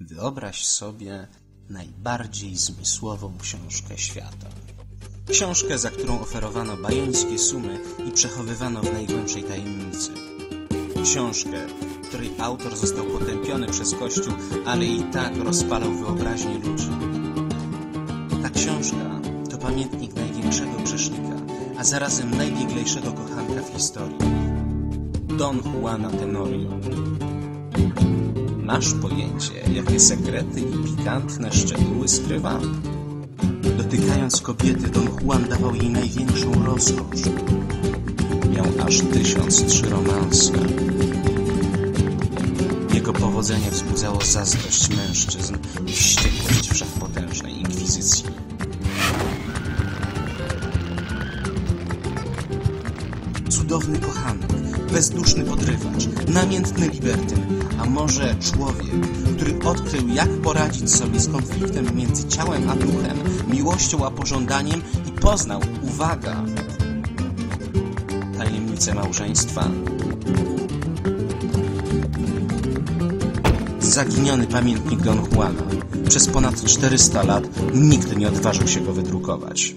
Wyobraź sobie najbardziej zmysłową książkę świata. Książkę, za którą oferowano bajońskie sumy i przechowywano w najgłębszej tajemnicy. Książkę, której autor został potępiony przez Kościół, ale i tak rozpalał wyobraźnię ludzi. Ta książka to pamiętnik największego grzesznika, a zarazem najbieglejszego kochanka w historii. Don Juana Tenorio. Masz pojęcie, jakie sekrety i pikantne szczegóły skrywa? Dotykając kobiety, Don Juan dawał jej największą rozkosz. Miał aż tysiąc trzy romanse. Jego powodzenie wzbudzało zazdrość mężczyzn i wściekłość wszechpotężnej inkwizycji. Cudowny kochanek, bezduszny podrywacz, namiętny libertyn, a może człowiek, który odkrył, jak poradzić sobie z konfliktem między ciałem a duchem, miłością a pożądaniem i poznał, uwaga, tajemnicę małżeństwa. Zaginiony pamiętnik Don Juana. Przez ponad 400 lat nikt nie odważył się go wydrukować.